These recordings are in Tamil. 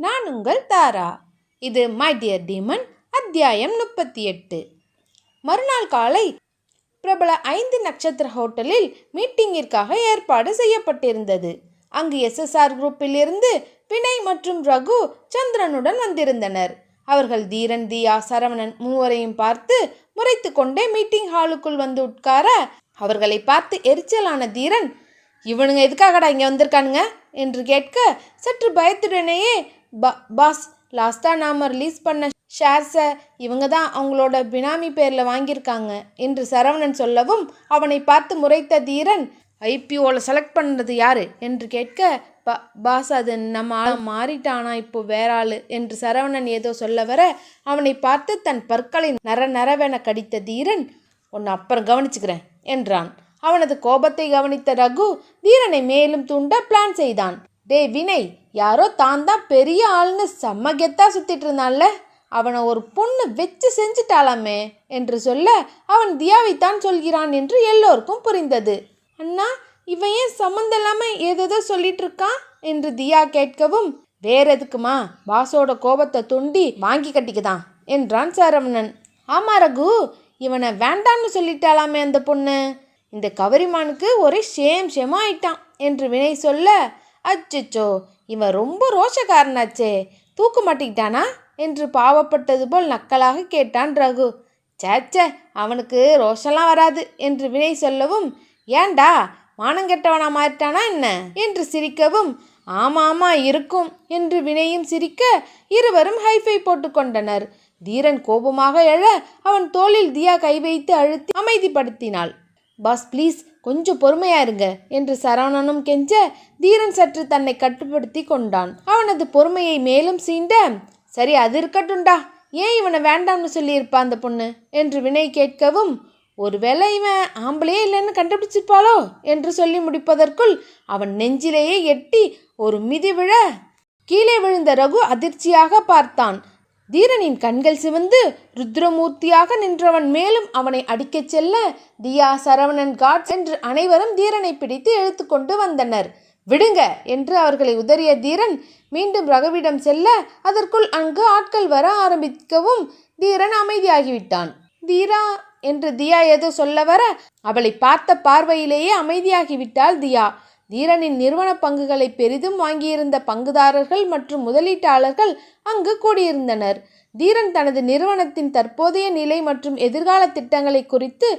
நான் உங்கள் தாரா. இது மை டியர் டீமன் அத்தியாயம் முப்பத்தி எட்டு மறுநாள் காலை பிரபல ஐந்து நட்சத்திர ஹோட்டலில் மீட்டிங்கிற்காக ஏற்பாடு செய்யப்பட்டிருந்தது. அங்கு எஸ்எஸ்ஆர் குரூப்பிலிருந்து வினய் மற்றும் ரகு சந்திரனுடன் வந்திருந்தனர். அவர்கள் தீரன் தியா சரவணன் மூவரையும் பார்த்து முறைத்து கொண்டே மீட்டிங் ஹாலுக்குள் வந்து உட்கார அவர்களை பார்த்து எரிச்சலான தீரன் இவனுங்க எதுக்காகடா இங்கே வந்திருக்கானுங்க? என்று கேட்க சற்று பயத்துடனேயே பா பாஸ் லாஸ்ட்டாக நாம் ரிலீஸ் பண்ண ஷேர்ஸை இவங்க தான் அவங்களோட பினாமி பேரில் வாங்கியிருக்காங்க என்று சரவணன் சொல்லவும் அவனை பார்த்து முறைத்த தீரன் ஐபிஓவில் செலக்ட் பண்ணுறது யாரு என்று கேட்க பா பாஸ் அது நம்ம ஆள் மாறிட்டானா இப்போ வேற ஆள் என்று சரவணன் ஏதோ சொல்ல வர அவனை பார்த்து தன் பற்களை நர நரவென கடித்த தீரன் உன்னை அப்புறம் கவனிச்சுக்கிறேன் என்றான். அவனது கோபத்தை கவனித்த ரகு தீரனை மேலும் தூண்ட பிளான் செய்தான். டே வினய் யாரோ தான் தான் பெரிய ஆள்னு செம்ம கெத்தாக சுற்றிட்டு இருந்தான்ல. அவனை ஒரு பொண்ணு வச்சு செஞ்சுட்டாளாமே என்று சொல்ல அவன் தியாவைத்தான் சொல்கிறான் என்று எல்லோருக்கும் புரிந்தது. அண்ணா இவன் ஏன் சம்மந்தம் இல்லாமல் ஏதேதோ சொல்லிட்டு இருக்கான் என்று தியா கேட்கவும் வேற எதுக்குமா? பாசோட கோபத்தை துண்டி வாங்கி கட்டிக்குதான் என்றான் சரவணன். ஆமா ரகு இவனை வேண்டான்னு சொல்லிட்டாலாமே அந்த பொண்ணு. இந்த கவரிமானுக்கு ஒரே ஷேம் ஷேமா ஆயிட்டான் என்று வினை சொல்ல அச்சச்சோ இவன் ரொம்ப ரோஷக்காரனாச்சே. தூக்கு மாட்டிக்கிட்டானா? என்று பாவப்பட்டது போல் நக்கலாக கேட்டான் ரகு. சேச்சே அவனுக்கு ரோஷம்லாம் வராது என்று வினை சொல்லவும் ஏண்டா மானங்கெட்டவனா மாறிட்டானா என்ன? என்று சிரிக்கவும் ஆமா ஆமா இருக்கும் என்று வினையும் சிரிக்க இருவரும் ஹைஃபை போட்டுக்கொண்டனர் தீரன் கோபமாக எழ அவன் தோளில் தியா கை வைத்து அழுத்தி அமைதிப்படுத்தினாள். பாஸ் ப்ளீஸ் கொஞ்சம் பொறுமையா இருங்க என்று சரவணனும் கெஞ்ச தீரன் சற்று தன்னை கட்டுப்படுத்தி கொண்டான். அவனது பொறுமையை மேலும் சீண்ட சரி அது இருக்கட்டும்டா ஏன் இவனை வேண்டாம்னு சொல்லியிருப்பா அந்த பொண்ணு என்று வினய் கேட்கவும் ஒருவேளை இவன் ஆம்பளையே இல்லைன்னு கண்டுபிடிச்சிருப்பாளோ என்று சொல்லி முடிப்பதற்குள் அவன் நெஞ்சிலேயே எட்டி ஒரு மிதி விழ கீழே விழுந்த ரகு அதிர்ச்சியாக பார்த்தான். தீரனின் கண்கள் சிவந்து ருத்ரமூர்த்தியாக நின்றவன் மேலும் அவனை அடிக்கச் செல்ல தியா சரவணன் காட் என்று அனைவரும் தீரனை பிடித்து இழுத்து கொண்டு வந்தனர். விடுங்க என்று அவர்களை உதறிய தீரன் மீண்டும் ரகுவிடம் செல்ல அதற்குள் அங்கு ஆட்கள் வர ஆரம்பிக்கவும் தீரன் அமைதியாகிவிட்டான். தீரா என்று தியா ஏதோ சொல்ல வர அவளை பார்த்த பார்வையிலேயே அமைதியாகிவிட்டாள் தியா. தீரனின் நிறுவன பங்குகளை பெரிதும் வாங்கியிருந்த பங்குதாரர்கள் மற்றும் முதலீட்டாளர்கள் அங்கு கூடியிருந்தனர். தீரன் தனது நிறுவனத்தின் தற்போதைய நிலை மற்றும் எதிர்கால திட்டங்களை குறித்து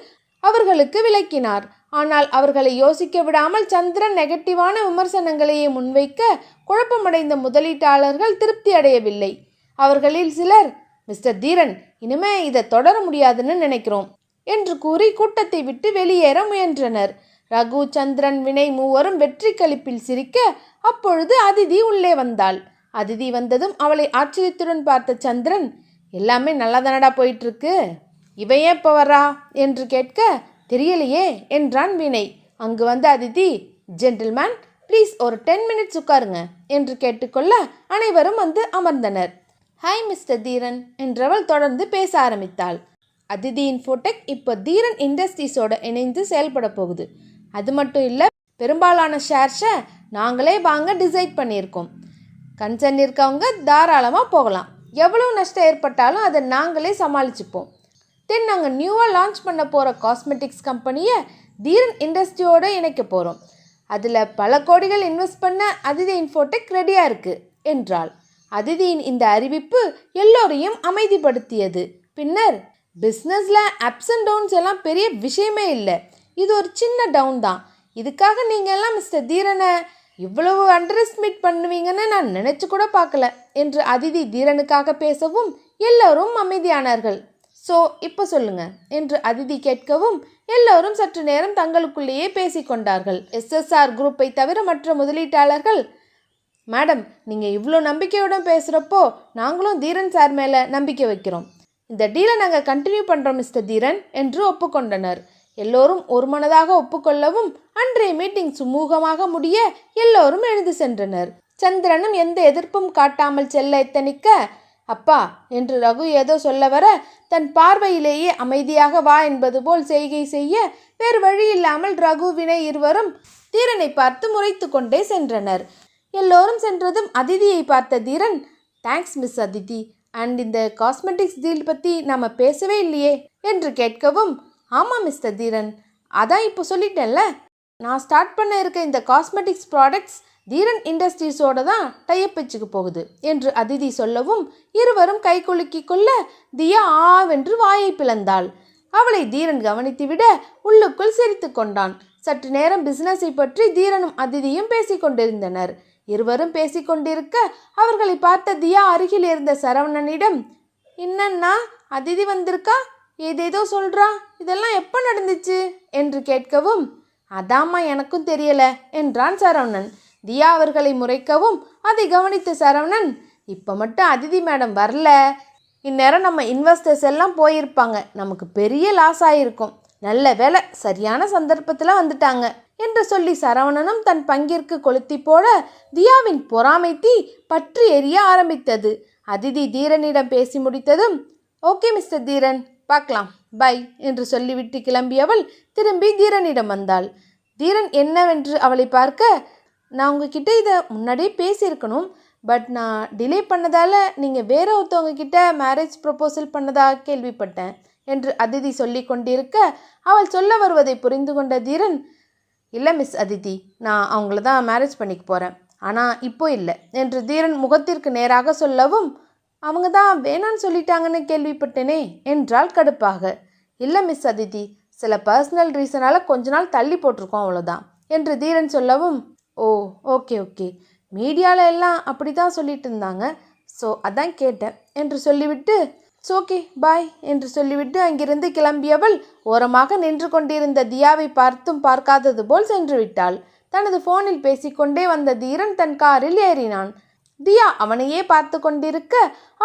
அவர்களுக்கு விளக்கினார். ஆனால் அவர்களை யோசிக்க விடாமல் சந்திரன் நெகட்டிவான விமர்சனங்களையே முன்வைக்க குழப்பமடைந்த முதலீட்டாளர்கள் திருப்தி அடையவில்லை. அவர்களில் சிலர் மிஸ்டர் தீரன் இனிமே இதை தொடர முடியாதுன்னு நினைக்கிறோம் என்று கூறி கூட்டத்தை விட்டு வெளியேற முயன்றனர். ரகு சந்திரன் வினை மூவரும் வெற்றி கழிப்பில் சிரிக்க அப்பொழுது அதிதி உள்ளே வந்தாள். அதிதி வந்ததும் அவளை ஆச்சரியத்துடன் பார்த்த சந்திரன் எல்லாமே நல்லா தானடா இவன் ஏன் இப்போ வரா? என்று கேட்க தெரியலையே என்றான் வினை. அங்கு வந்த அதிதி ஜென்டில்மேன் ப்ளீஸ் ஒரு டென் மினிட்ஸ் உட்காருங்க என்று கேட்டுக்கொள்ள அனைவரும் வந்து அமர்ந்தனர். ஹாய் மிஸ்டர் தீரன் என்றவள் தொடர்ந்து பேச ஆரம்பித்தாள். அதிதி இன்ஃபோடெக் இப்போ தீரன் இண்டஸ்ட்ரீஸோட இணைந்து செயல்பட போகுது. அது மட்டும் இல்லை பெரும்பாலான ஷேர்ஸை நாங்களே வாங்க டிசைட் பண்ணியிருக்கோம். கன்சர்ன் இருக்கவங்க தாராளமாக போகலாம். எவ்வளோ நஷ்டம் ஏற்பட்டாலும் அதை நாங்களே சமாளிச்சுப்போம். தென் நாங்கள் நியூவாக லான்ச் பண்ண போகிற காஸ்மெட்டிக்ஸ் கம்பெனியை தீரன் இண்டஸ்ட்ரியோடு இணைக்க போகிறோம் அதில் பல கோடிகள் இன்வெஸ்ட் பண்ண அதிதி இன்ஃபோடெக் ரெடியாக இருக்குது என்றாள். அதிதியின் இந்த அறிவிப்பு எல்லோரையும் அமைதிப்படுத்தியது. பின்னர் பிஸ்னஸில் அப்ஸ் அண்ட் டவுன்ஸ் எல்லாம் பெரிய விஷயமே இல்லை. இது ஒரு சின்ன டவுன் தான். இதுக்காக நீங்கள் எல்லாம் மிஸ்டர் தீரனை இவ்வளவு அண்டர் எஸ்டிமேட் பண்ணுவீங்கன்னு நான் நினச்சி கூட பார்க்கல என்று அதிதி தீரனுக்காக பேசவும் எல்லோரும் அமைதியானார்கள். ஸோ இப்போ சொல்லுங்க என்று அதிதி கேட்கவும் எல்லோரும் சற்று நேரம் தங்களுக்குள்ளேயே பேசிக்கொண்டார்கள் எஸ்எஸ்ஆர் குரூப்பை தவிர மற்ற முதலீட்டாளர்கள் மேடம் நீங்கள் இவ்வளோ நம்பிக்கையுடன் பேசுகிறப்போ நாங்களும் தீரன் சார் மேலே நம்பிக்கை வைக்கிறோம். இந்த டீலை நாங்கள் கண்டினியூ பண்ணுறோம் மிஸ்டர் தீரன் என்று ஒப்புக்கொண்டனர். எல்லோரும் ஒருமனதாக ஒப்புக்கொள்ளவும் அன்றைய மீட்டிங் சுமூகமாக முடிய எல்லோரும் எழுந்து சென்றனர். சந்திரனும் எந்த எதிர்ப்பும் காட்டாமல் செல்ல எத்தனிக்க அப்பா என்று ரகு ஏதோ சொல்ல வர தன் பார்வையிலேயே அமைதியாக வா என்பது போல் செய்கை செய்ய வேறு வழி இல்லாமல் ரகுவினை இருவரும் தீரனை பார்த்து முறைத்து கொண்டே சென்றனர். எல்லோரும் சென்றதும் அதிதியை பார்த்த Dheeran thanks miss Adithi and இந்த காஸ்மெட்டிக்ஸ் டீல் பற்றி நாம் பேசவே இல்லையே? என்று கேட்கவும் ஆமாம் மிஸ்டர் தீரன். அதான் இப்போ சொல்லிட்டேன்ல. நான் ஸ்டார்ட் பண்ண இருக்க இந்த காஸ்மெட்டிக்ஸ் ப்ராடக்ட்ஸ் தீரன் இண்டஸ்ட்ரீஸோட தான் டைப் போகுது என்று அதிதி சொல்லவும் இருவரும் கை குலுக்கிக் கொள்ள தியா ஆவென்று வாயை பிளந்தாள். அவளை தீரன் கவனித்துவிட உள்ளுக்குள் சிரித்து கொண்டான். சற்று நேரம் பிசினஸை பற்றி தீரனும் அதிதியும் பேசிக்கொண்டிருந்தனர் இருவரும் பேசிக்கொண்டிருக்க அவர்களை பார்த்த தியா அருகில் இருந்த சரவணனிடம் என்னன்னா அதிதி வந்திருக்கா? ஏதேதோ சொல்றா இதெல்லாம் எப்போ நடந்துச்சு? என்று கேட்கவும் அதாம்மா எனக்கும் தெரியல என்றான் சரவணன். தியா அவர்களை முறைக்கவும் அதை கவனித்த சரவணன் இப்போ மட்டும் அதிதி மேடம் வரல. இந்நேரம் நம்ம இன்வெஸ்டர்ஸ் எல்லாம் போயிருப்பாங்க. நமக்கு பெரிய லாஸ் ஆயிருக்கும். நல்ல வேலை சரியான சந்தர்ப்பத்தில் வந்துட்டாங்க என்று சொல்லி சரவணனும் தன் பங்கிற்கு கொளுத்தி போட தியாவின் பொறாமை தீ பற்றி எரிய ஆரம்பித்தது. அதிதி தீரனிடம் பேசி முடித்ததும் ஓகே மிஸ்டர் தீரன் பார்க்கலாம். பை என்று சொல்லிவிட்டு கிளம்பியவள் திரும்பி தீரனிடம் வந்தாள். தீரன் என்னவென்று அவளை பார்க்க நான் உங்ககிட்ட இதை முன்னாடியே பேசியிருக்கணும். பட் நான் டிலே பண்ணதால் நீங்கள் வேற ஒருத்தவங்க கிட்ட மேரேஜ் ப்ரப்போசல் பண்ணதாக கேள்விப்பட்டேன் என்று அதிதி சொல்லி கொண்டிருக்க அவள் சொல்ல வருவதை புரிந்து கொண்ட தீரன் இல்லை மிஸ் அதிதி நான் அவங்கள தான் மேரேஜ் பண்ணிக்க போகிறேன் ஆனால் இப்போ இல்லை என்று தீரன் முகத்திற்கு நேராக சொல்லவும் அவங்க தான் வேணான்னு சொல்லிட்டாங்கன்னு கேள்விப்பட்டேனே என்றால் கடுப்பாக. இல்லை மிஸ் அதிதி. சில பர்சனல் ரீசனால் கொஞ்ச நாள் தள்ளி போட்டிருக்கோம் அவ்வளோதான் என்று தீரன் சொல்லவும் ஓ ஓகே ஓகே மீடியாவில் எல்லாம் அப்படி தான் சொல்லிட்டு இருந்தாங்க. ஸோ அதான் கேட்டேன் என்று சொல்லிவிட்டு ஓகே பாய் என்று சொல்லிவிட்டு அங்கிருந்து கிளம்பியவள் ஓரமாக நின்று கொண்டிருந்த தியாவை பார்த்தும் பார்க்காதது போல் சென்று விட்டாள். தனது ஃபோனில் பேசிக்கொண்டே வந்த தீரன் தன் காரில் ஏறினான். தியா அவனையே பார்த்து கொண்டிருக்க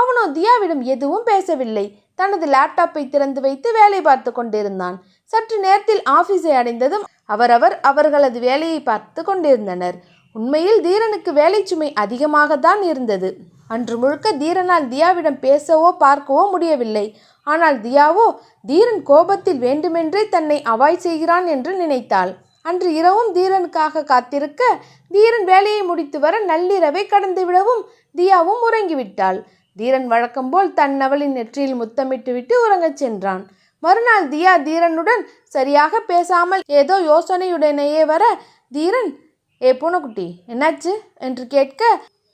அவனோ தியாவிடம் எதுவும் பேசவில்லை. தனது லேப்டாப்பை திறந்து வைத்து வேலை பார்த்து கொண்டிருந்தான். சற்று நேரத்தில் ஆபீஸை அடைந்ததும் அவரவர் அவர்களது வேலையை பார்த்து கொண்டிருந்தனர். உண்மையில் தீரனுக்கு வேலை சுமை அதிகமாகத்தான் இருந்தது. அன்று முழுக்க தீரனால் தியாவிடம் பேசவோ பார்க்கவோ முடியவில்லை. ஆனால் தியாவோ தீரன் கோபத்தில் வேண்டுமென்றே தன்னை அவாய்ட் செய்கிறான் என்று நினைத்தாள். அன்று இரவும் தீரனுக்காக காத்திருக்க தீரன் வேலையை முடித்து வர நள்ளிரவை கடந்து விடவும் தியாவும் உறங்கிவிட்டாள். தீரன் வழக்கம்போல் தன் அவளின் நெற்றியில் முத்தமிட்டு விட்டு உறங்கச் சென்றான். மறுநாள் தியா தீரனுடன் சரியாக பேசாமல் ஏதோ யோசனையுடனேயே வர தீரன் ஏ பூனைக்குட்டி என்னாச்சு? என்று கேட்க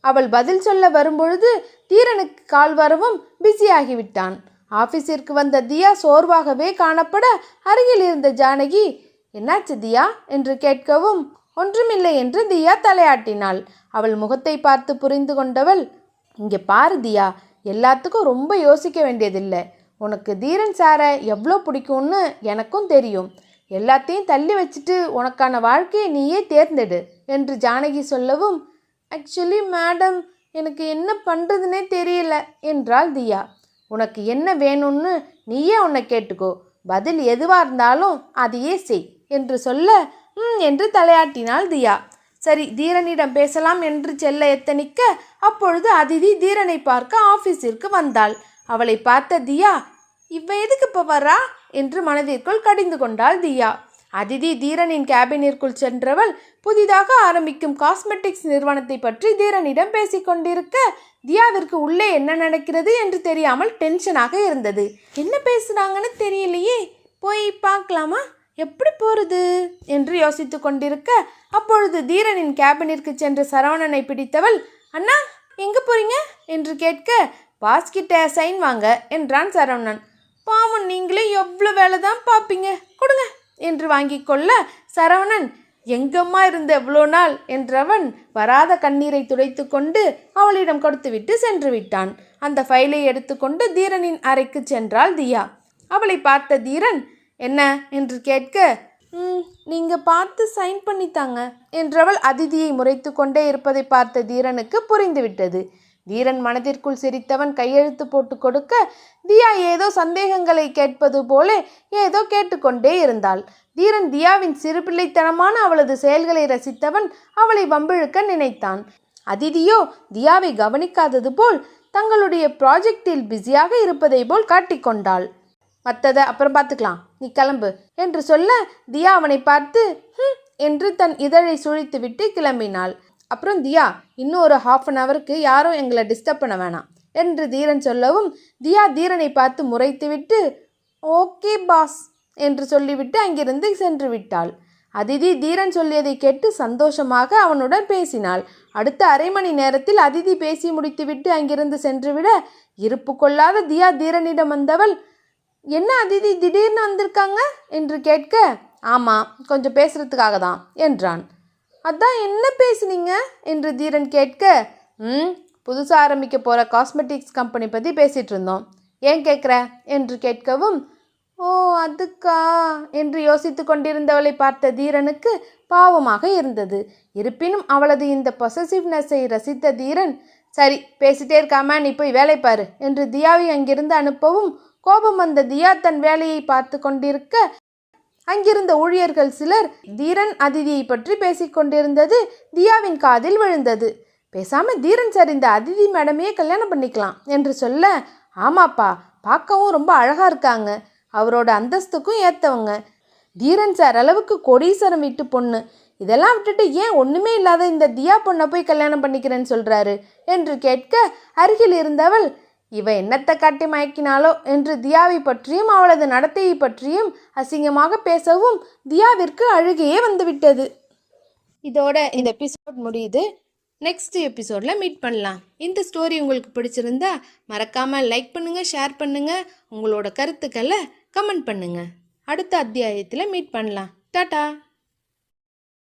அவள் பதில் சொல்ல வரும்பொழுது தீரனுக்கு கால் வரவும் பிஸியாகிவிட்டான். ஆபீஸிற்கு வந்த தியா சோர்வாகவே காணப்பட அருகில் இருந்த ஜானகி என்னாச்சு தியா என்று கேட்கவும் ஒன்றுமில்லை என்று தியா தலையாட்டினாள். அவள் முகத்தை பார்த்து புரிந்து கொண்டவள் இங்கே பாரு தியா எல்லாத்துக்கும் ரொம்ப யோசிக்க வேண்டியதில்லை. உனக்கு தீரன் சாரை எவ்வளோ பிடிக்கும்னு எனக்கும் தெரியும். எல்லாத்தையும் தள்ளி வச்சுட்டு உனக்கான வாழ்க்கையை நீயே தேர்ந்தெடு என்று ஜானகி சொல்லவும் ஆக்சுவலி மேடம் எனக்கு என்ன பண்ணுறதுனே தெரியல என்றாள் தியா. உனக்கு என்ன வேணும்னு நீயே உன்னை கேட்டுக்கோ. பதில் எதுவாக இருந்தாலும் அதையே செய் என்று சொல்ல ம் என்று தலையாட்டினாள் தியா. சரி தீரனிடம் பேசலாம் என்று செல்ல எத்தனிக்க அப்பொழுது அதிதி தீரனை பார்க்க ஆஃபீஸிற்கு வந்தாள். அவளை பார்த்த தியா இவ எதுக்கு இப்போ வரா? என்று மனதிற்குள் கடிந்து கொண்டாள் தியா. அதிதி தீரனின் கேபினிற்குள் சென்றவள் புதிதாக ஆரம்பிக்கும் காஸ்மெட்டிக்ஸ் நிறுவனத்தை பற்றி தீரனிடம் பேசிக்கொண்டிருக்க தியாவிற்கு உள்ளே என்ன நடக்கிறது என்று தெரியாமல் டென்ஷனாக இருந்தது. என்ன பேசுனாங்கன்னு தெரியலையே. போய் பார்க்கலாமா? எப்படி போறது? என்று யோசித்து கொண்டிருக்க அப்பொழுது தீரனின் கேபினிற்கு சென்ற சரவணனை பிடித்தவள் அண்ணா எங்க போறீங்க? என்று கேட்க பாஸ்கிட்ட சைன் வாங்க என்றான் சரவணன். பாவம் நீங்களே எவ்வளோ வேலை தான் பார்ப்பீங்க. என்று வாங்கி கொள்ள சரவணன் எங்கம்மா இருந்த எவ்வளோ நாள்? என்றவன் வராத கண்ணீரை துடைத்து கொண்டு அவளிடம் கொடுத்துவிட்டு சென்று விட்டான். அந்த ஃபைலை எடுத்துக்கொண்டு தீரனின் அறைக்கு சென்றாள் தியா. அவளை பார்த்த தீரன் என்ன? என்று கேட்க நீங்கள் பார்த்து சைன் பண்ணித்தாங்க. என்றவள் அதிதியை முறைத்து கொண்டே இருப்பதை பார்த்த தீரனுக்கு புரிந்துவிட்டது. தீரன் மனதிற்குள் சிரித்தவன் கையெழுத்து போட்டு கொடுக்க தியா ஏதோ சந்தேகங்களை கேட்பது போல ஏதோ கேட்டுக்கொண்டே இருந்தாள். தீரன் தியாவின் சிறுபிள்ளைத்தனமான அவளது செயல்களை ரசித்தவன் அவளை வம்பிழுக்க நினைத்தான். அதிதியோ தியாவை கவனிக்காதது போல் தங்களுடைய ப்ராஜெக்டில் பிஸியாக இருப்பதை போல் காட்டிக்கொண்டாள் மற்றதை அப்புறம் பார்த்துக்கலாம். நீ கிளம்பு என்று சொல்ல தியா அவனை பார்த்து "ஹும்" என்று தன் இதழை சுழித்துவிட்டு கிளம்பினாள். அப்புறம் தியா இன்னும் ஒரு ஹாஃப் அன் ஹவருக்கு யாரும் எங்களை டிஸ்டர்ப் பண்ண வேணாம் என்று தீரன் சொல்லவும் தியா தீரனை பார்த்து முறைத்துவிட்டு ஓகே பாஸ் என்று சொல்லிவிட்டு அங்கிருந்து சென்று விட்டாள். அதிதி தீரன் சொல்லியதை கேட்டு சந்தோஷமாக அவனுடன் பேசினாள். அடுத்த அரை மணி நேரத்தில் அதிதி பேசி முடித்துவிட்டு அங்கிருந்து சென்றுவிட இருப்பு கொள்ளாத தியா தீரனிடம் வந்தவள் என்ன அதிதி திடீர்னு வந்திருக்காங்க? என்று கேட்க ஆமாம் கொஞ்சம் பேசுறதுக்காக தான் என்றான். அதான் என்ன பேசுனீங்க? என்று தீரன் கேட்க ம் புதுசாக ஆரம்பிக்க போகிற காஸ்மெட்டிக்ஸ் கம்பெனி பற்றி பேசிகிட்டு இருந்தோம். ஏன் கேட்குற? என்று கேட்கவும் ஓ அதுக்கா? என்று யோசித்து கொண்டிருந்தவளை பார்த்த தீரனுக்கு பாவமாக இருந்தது. இருப்பினும் அவளது இந்த பொசசிவ்னஸை ரசித்த தீரன் சரி பேசிட்டே இருக்காம நீ போய் வேலை பாரு என்று தியாவை அங்கிருந்து அனுப்பவும் கோபம் வந்த தியா தன் வேலையை பார்த்து கொண்டிருக்க அங்கிருந்த ஊழியர்கள் சிலர் தீரன் அதிதியை பற்றி பேசிக்கொண்டிருந்தது தியாவின் காதில் விழுந்தது. பேசாம தீரன் சார் இந்த அதிதி மேடமையே கல்யாணம் பண்ணிக்கலாம் என்று சொல்ல ஆமாப்பா பார்க்கவும் ரொம்ப அழகா இருக்காங்க. அவரோட அந்தஸ்துக்கும் ஏத்தவங்க. தீரன் சார் அளவுக்கு கொடீஸ்வரம் வீட்டு பொண்ணு. இதெல்லாம் விட்டுட்டு ஏன் ஒண்ணுமே இல்லாத இந்த தியா பொண்ணை போய் கல்யாணம் பண்ணிக்கிறேன்னு சொல்றாரு? என்று கேட்க அருகில் இருந்தவள் இவ என்னத்தை காட்டி மயக்கினாலோ என்று தியாவை பற்றியும் அவளது நடத்தையை பற்றியும் அசிங்கமாக பேசவும் தியாவிற்கு அழுகையே வந்துவிட்டது. இதோட இந்த எபிசோட் முடியுது. நெக்ஸ்ட் எபிசோடில் மீட் பண்ணலாம். இந்த ஸ்டோரி உங்களுக்கு பிடிச்சிருந்தா மறக்காமல் லைக் பண்ணுங்கள் ஷேர் பண்ணுங்கள் உங்களோட கருத்துக்களை கமெண்ட் பண்ணுங்கள் அடுத்த அத்தியாயத்தில் மீட் பண்ணலாம். டாட்டா